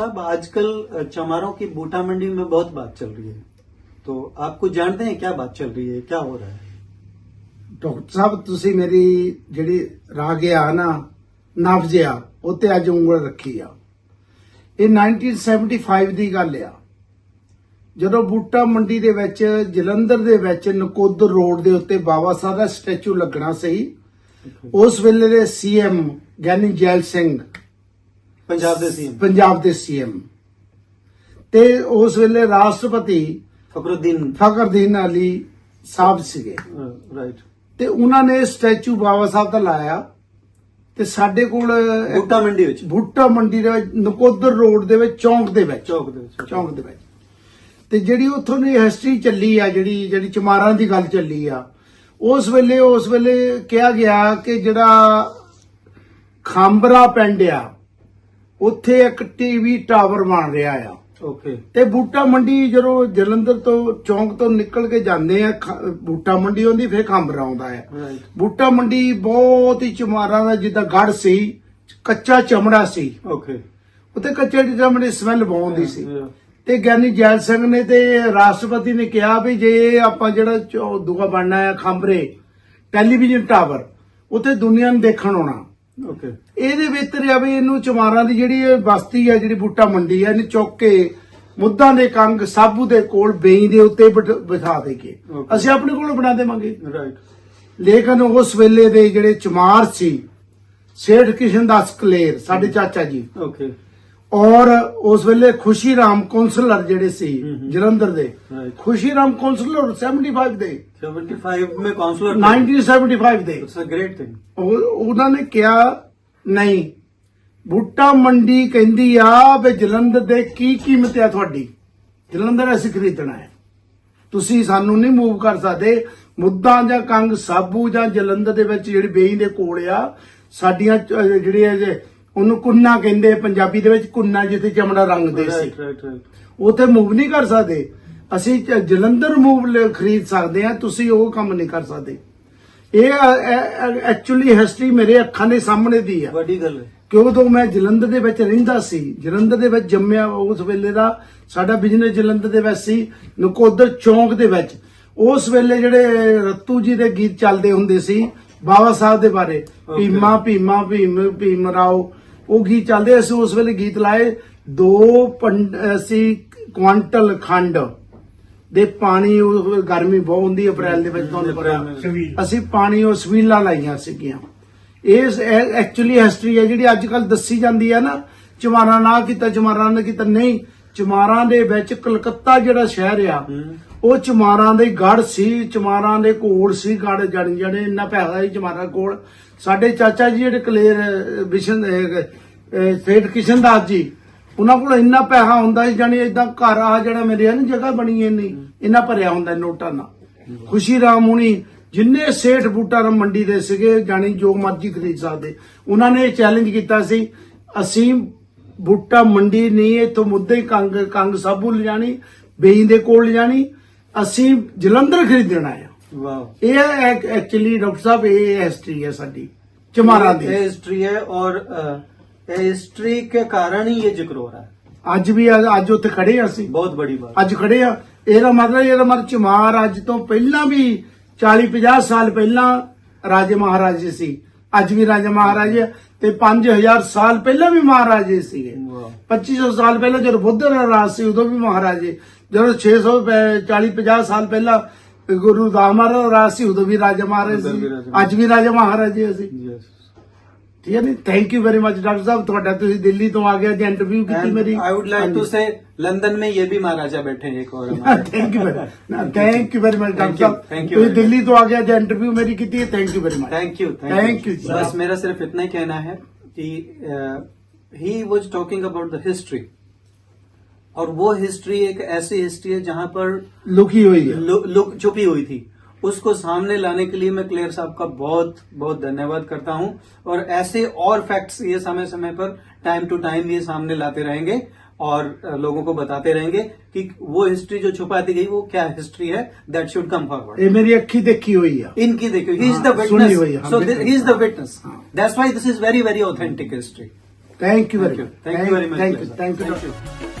आजकल अ, चमारों की बूटा मंडी में बहुत बात चल रही है तो आप कुछ जानते हैं क्या बात चल रही है क्या हो रहा है ਡਾਕਟਰ ਸਾਹਿਬ ਤੁਸੀਂ ਮੇਰੀ ਜਿਹੜੀ ਰਾਗ ਆ ਨਾ ਨਬਜ਼ ਆ ਉੱਤੇ ਅੱਜ ਉਂਗਲ ਰੱਖੀ ਆ ਇਹ 1975 ਦੀ ਗੱਲ ਆ ਜਦੋਂ ਬੂਟਾ ਮੰਡੀ ਦੇ ਵਿੱਚ ਜਲੰਧਰ ਦੇ ਵਿੱਚ ਨਕੋਦਰ ਰੋਡ ਦੇ ਉੱਤੇ ਬਾਬਾ ਸਾਹਿਬ ਦਾ ਸਟੈਚੂ ਲੱਗਣਾ ਸੀ ਉਸ ਵੇਲੇ ਦੇ ਸੀਐਮ ਗਿਆਨੀ ਜੈਲ ਸਿੰਘ ਪੰਜਾਬ ਦੇ ਸੀਐਮ ਪੰਜਾਬ ਦੇ ਸੀਐਮ ਤੇ ਉਸ ਵੇਲੇ ਰਾਸ਼ਟਰਪਤੀ ਫਕਰੁਦੀਨ ਫਕਰਦੀਨ ਅਲੀ ਸਾਹਿਬ ਸੀਗੇ। ਰਾਈਟ ਤੇ ਉਹਨਾਂ ਨੇ ਸਟੈਚੂ ਬਾਬਾ ਸਾਹਿਬ ਦਾ ਲਾਇਆ ਤੇ ਸਾਡੇ ਕੋਲ ਬੂਟਾ ਮੰਡੀ ਵਿੱਚ। ਬੂਟਾ ਮੰਡੀ ਦੇ ਨਕੋਦਰ ਰੋਡ ਦੇ ਵਿੱਚ ਚੌਂਕ ਦੇ ਵਿੱਚ। ਚੌਂਕ ਦੇ ਵਿੱਚ ਚੌਂਕ ਦੇ ਵਿੱਚ। ਤੇ ਜਿਹੜੀ ਉੱਥੋਂ ਦੀ ਹਿਸਟਰੀ ਚੱਲੀ ਆ ਜਿਹੜੀ ਜਿਹੜੀ ਚਮਾਰਾਂ ਦੀ ਗੱਲ ਚੱਲੀ ਆ ਉਸ ਵੇਲੇ ਉਸ ਵੇਲੇ ਕਿਹਾ ਗਿਆ ਕਿ ਜਿਹੜਾ ਖਾਂਬਰਾ ਪਿੰਡ ਆ ਉੱਥੇ ਇੱਕ ਟੀਵੀ ਟਾਵਰ ਬਣ ਰਿਹਾ ਆ। ਓਕੇ ਤੇ ਬੂਟਾ ਮੰਡੀ ਜਦੋਂ ਜਲੰਧਰ ਤੋਂ ਚੌਂਕ ਤੋਂ ਨਿਕਲ ਕੇ ਜਾਂਦੇ ਆ ਬੂਟਾ ਮੰਡੀ ਹੁੰਦੀ ਫੇਰ ਖਾਂਬਰਾ ਆਉਂਦਾ ਹੈ ਬੂਟਾ ਮੰਡੀ ਬਹੁਤ ਹੀ ਚਮਾਰਾਂ ਦਾ ਜਿੱਦਾਂ ਗੜ ਸੀ ਕੱਚਾ ਚਮੜਾ ਸੀ। ਓਕੇ ਉੱਥੇ ਕੱਚੇ ਚਮੜੇ ਸਮੈਲ ਬਹੁੰਦੀ ਸੀ। ਤੇ ਗਿਆਨੀ ਜੈਲ ਸਿੰਘ ਨੇ ਤੇ ਰਾਸ਼ਟਰਪਤੀ ਨੇ ਕਿਹਾ ਵੀ ਜੇ ਆਪਾਂ ਜਿਹੜਾ ਚੌ- ਦੂਆ ਬਣਨਾ ਆ ਖਾਂਬਰੇ ਟੈਲੀਵਿਜ਼ਨ ਟਾਵਰ ਉੱਥੇ ਦੁਨੀਆ ਨੂੰ ਦੇਖਣ ਆਉਣਾ। ਓਕੇ ਇਹਦੇ ਵਿੱਚ ਰਿਹਾ ਵੀ ਇਹਨੂੰ ਚਮਾਰਾਂ ਦੀ ਜਿਹੜੀ ਇਹ ਬਸਤੀ ਹੈ ਜਿਹੜੀ ਬੂਟਾ ਮੰਡੀ ਹੈ ਇਹਨੂੰ ਚੁੱਕ ਕੇ ਮੁੱਦਾਂ ਦੇ ਕੰਗ ਸਾਬੂ ਦੇ ਕੋਲ ਬੇਈ ਦੇ ਉੱਤੇ ਬਿਠਾ ਦੇ ਕੇ। ਅਸੀਂ ਆਪਣੇ ਕੋਲ ਬਣਾ ਦੇਵਾਂਗੇ। ਰਾਈਟ ਲੇਕਿਨ ਉਸ ਵੇਲੇ ਦੇ ਜਿਹੜੇ ਚਮਾਰ ਸੀ ਸੇਠ ਕਿਸ਼ਨ ਦਾਸ ਕਲੇਰ ਸਾਡੇ ਚਾਚਾ ਜੀ। ਓਕੇ ਔਰ ਉਸ ਵੇਲੇ ਖੁਸ਼ੀ ਰਾਮ ਕਾਉਂਸਲਰ ਜਿਹੜੇ ਸੀ ਜਲੰਧਰ ਦੇ। ਖੁਸ਼ੀ ਰਾਮ ਕਾਉਂਸਲਰ 75 ਦੇ। 75 ਮੇ ਕਾਉਂਸਲਰ 1975 ਦੇ। ਉਹਨਾਂ ਨੇ ਕਿਹਾ ਨਹੀਂ ਬੂਟਾ ਮੰਡੀ ਕਹਿੰਦੀ ਆ ਵੀ ਜਲੰਧਰ ਦੇ ਕੀ ਕੀਮਤ ਹੈ ਤੁਹਾਡੀ? ਜਲੰਧਰ ਅਸੀਂ ਖਰੀਦਣਾ ਹੈ। ਤੁਸੀਂ ਸਾਨੂੰ ਨਹੀਂ ਮੂਵ ਕਰ ਸਕਦੇ। ਮੁੱਦਾ ਜਾਂ ਕੰਗ ਸਾਬੂ ਜਾਂ ਜਲੰਧਰ ਦੇ ਵਿੱਚ ਜਿਹੜੀ ਬੇਈ ਦੇ ਕੋਲ ਆ ਸਾਡੀਆਂ ਜਿਹੜੀਆਂ ਉਹਨੂੰ ਕੁੰਨਾ ਕਹਿੰਦੇ ਪੰਜਾਬੀ ਦੇ ਵਿੱਚ ਕੁੰਨਾ ਜਿੱਥੇ ਚਮੜਾ ਰੰਗਦੇ ਸੀ। ਰਾਈਟ ਉਥੇ ਮੂਵ ਨਹੀਂ ਕਰ ਸਕਦੇ। ਅਸੀਂ ਜਲੰਧਰ ਮੂਵ ਖਰੀਦ ਸਕਦੇ ਆ ਤੁਸੀਂ ਉਹ ਕੰਮ ਨਹੀਂ ਕਰ ਸਕਦੇ। ਇਹ ਐਕਚੁਅਲੀ ਹਿਸਟਰੀ ਮੇਰੇ ਅੱਖਾਂ ਦੇ ਸਾਹਮਣੇ ਦੀ ਆ। ਵੱਡੀ ਗੱਲ ਕਿ ਉਦੋਂ ਮੈਂ ਜਲੰਧਰ ਦੇ ਵਿੱਚ ਰਹਿੰਦਾ ਸੀ। ਜਲੰਧਰ ਦੇ ਵਿੱਚ ਜੰਮਿਆ ਉਸ ਵੇਲੇ ਦਾ ਸਾਡਾ ਬਿਜ਼ਨਸ ਜਲੰਧਰ ਦੇ ਵਿੱਚ ਸੀ ਨਕੋਦਰ ਚੌਂਕ ਦੇ ਵਿੱਚ। ਉਸ ਵੇਲੇ ਜਿਹੜੇ ਰੱਤੂ ਜੀ ਦੇ ਗੀਤ ਚੱਲਦੇ ਹੁੰਦੇ ਸੀ ਬਾਬਾ ਸਾਹਿਬ ਦੇ ਬਾਰੇ। ਭੀਮਾ ਭੀਮਾ ਭੀਮ ਭੀਮ ਰਾਓ ਉਹ ਗੀਤ ਚੱਲਦੇ ਅਸੀਂ ਉਸ ਵੇਲੇ ਗੀਤ ਲਾਏ ਦੋ ਅਸੀਂ ਕੁਆਂਟਲ ਖੰਡ ਦੇ ਪਾਣੀ ਉਹ ਗਰਮੀ ਬਹੁਤ ਹੁੰਦੀ ਅਪ੍ਰੈਲ ਦੇ ਵਿੱਚ ਤੁਹਾਨੂੰ ਪਤਾ। ਅਸੀਂ ਪਾਣੀ ਉਹ ਸਵੀਲਾਂ ਲਾਈਆਂ ਸੀਗੀਆਂ। ਇਹ ਐਕਚੁਅਲੀ ਹਿਸਟਰੀ ਹੈ ਜਿਹੜੀ ਅੱਜ ਕੱਲ ਦੱਸੀ ਜਾਂਦੀ ਹੈ ਨਾ ਚਮਾਰਾਂ ਨਾ ਕੀਤਾ ਚਮਾਰਾਂ ਨੇ ਕੀਤਾ। ਨਹੀਂ ਚਮਾਰਾਂ ਦੇ ਵਿੱਚ ਕਲਕੱਤਾ ਜਿਹੜਾ ਸ਼ਹਿਰ ਆ ਉਹ ਚਮਾਰਾਂ ਦੇ ਗੜ ਸੀ ਚਮਾਰਾਂ ਦੇ ਕੋਲ ਸੀ ਗੜ ਜਣ ਜਣੇ ਇੰਨਾ ਪੈਸਾ ਸੀ ਚਮਾਰਾਂ ਕੋਲ। ਸਾਡੇ ਚਾਚਾ ਜੀ ਜਿਹੜੇ ਕਲੇਰ ਵਿਸ਼ਨ ਸੇਠ ਕਿਸ਼ਨ ਦਾਸ ਜੀ ਉਹਨਾਂ ਕੋਲ ਇੰਨਾ ਪੈਸਾ ਹੁੰਦਾ ਸੀ ਜਾਨੀ ਇਦਾਂ ਘਰ ਆ ਜਿਹੜਾ ਮੇਰੇ ਆ ਨਾ ਜਗ੍ਹਾ ਬਣੀ ਇੰਨੀ ਇੰਨਾ ਭਰਿਆ ਹੁੰਦਾ ਨੋਟਾਂ ਨਾਲ। ਖੁਸ਼ੀ ਰਾਮ ਹੁਣੀ ਜਿੰਨੇ ਸੇਠ ਬੂਟਾ ਰਾਮ ਮੰਡੀ ਦੇ ਸੀਗੇ ਜਾਨੀ ਜੋ ਮਰਜ਼ੀ ਖਰੀਦ ਸਕਦੇ ਉਹਨਾਂ ਨੇ ਚੈਲੰਜ ਕੀਤਾ ਸੀ ਅਸੀਂ ਬੂਟਾ ਮੰਡੀ ਨਹੀਂ ਇਹ ਤੋਂ ਮੁੱਦੇ ਕੰਗ ਕੰਗ ਸਾਬੂ ਲਿਜਾਣੀ ਬੇਈ ਦੇ ਕੋਲ ਲਿਜਾਣੀ ਅਸੀਂ ਜਲੰਧਰ ਖਰੀਦਣਾ ਹੈ। ਵਾਹ ਇਹ ਐਕਚੁਅਲੀ ਡਾਕਟਰ ਸਾਹਿਬ ਇਹ ਹਿਸਟਰੀ ਹੈ ਸਾਡੀ ਚਮਾਰਾ ਦੀ। ਹਿਸਟਰੀ ਹੈ ਔਰ ਇਹ ਹਿਸਟਰੀ ਕੇ ਕਾਰਨ ਹੀ ਇਹ ਜ਼ਿਕਰ ਹੋ। ਰਹਾ ਹੈ ਅੱਜ ਵੀ ਅੱਜ ਉੱਥੇ ਖੜੇ ਆ ਅਸੀਂ। ਬਹੁਤ ਬੜੀ ਬਾਤ। ਅੱਜ ਖੜੇ ਆ ਇਹਦਾ ਮਤਲਬ ਇਹਦਾ ਮਤਲਬ ਚਮਾਰ ਅੱਜ ਤੋਂ ਪਹਿਲਾਂ ਵੀ 40 50 ਸਾਲ ਪਹਿਲਾਂ ਰਾਜੇ ਮਹਾਰਾਜੇ ਸੀ। ਅੱਜ ਵੀ ਰਾਜਾ ਮਹਾਰਾਜ ਤੇ 5000 ਸਾਲ ਪਹਿਲਾਂ ਵੀ ਮਹਾਰਾਜੇ ਸੀਗੇ। 2500 ਸਾਲ ਪਹਿਲਾਂ ਜਦੋਂ ਬੁੱਧ ਦਾ ਰਾਜ ਸੀ ਉਦੋਂ ਵੀ ਮਹਾਰਾਜੇ ਜਦੋਂ 600 40 50 ਸਾਲ ਪਹਿਲਾਂ ਗੁਰੂ ਦਾਮਰ ਰਾਜ ਸੀ ਉਦੋਂ ਵੀ ਰਾਜਾ ਮਹਾਰਾਜ ਸੀ। ਅੱਜ ਵੀ ਰਾਜਾ ਮਹਾਰਾਜੇ ਅਸੀਂ ਠੀਕ ਹੈ ਨਹੀਂ thank you very much doctor sahib ਤੁਹਾਡਾ ਤੁਸੀਂ ਦਿੱਲੀ ਤੋਂ ਆ ਗਿਆ ਜੀ ਇੰਟਰਵਿਊ ਕੀਤੀ ਮੇਰੀ I would like to say London में ये भी महाराजा बैठे हैं एक और हमारे। Thank you very thank you very much Thank doctor you, sahib thank you ਤੁਸੀਂ very ਦਿੱਲੀ ਤੋਂ ਆ ਗਿਆ ਜੇ ਇੰਟਰਵਿਊ ਮੇਰੀ ਕੀਤੀ ਹੈ thank you very much thank you Thank you, sir. बस मेरा सिर्फ इतना ही कहना है कि he was talking about the history और वो हिस्ट्री एक ऐसी हिस्ट्री है जहां पर ਲੁਕੀ ਹੋਈ ਹੈ लु- लुक छुपी हुई थी उसको सामने लाने के लिए मैं क्लेयर साहब का बहुत बहुत धन्यवाद करता हूँ। और ऐसे और फैक्ट्स ये समय समय पर टाइम टू टाइम ये सामने लाते रहेंगे और लोगों को बताते रहेंगे कि वो हिस्ट्री जो छुपाती गई वो क्या हिस्ट्री है दैट शुड कम फॉरवर्ड ये मेरी अखी देखी हुई है। इनकी देखी हुई is the witness so is the witness that's why this is very very authentic history thank you very thank you very much thank you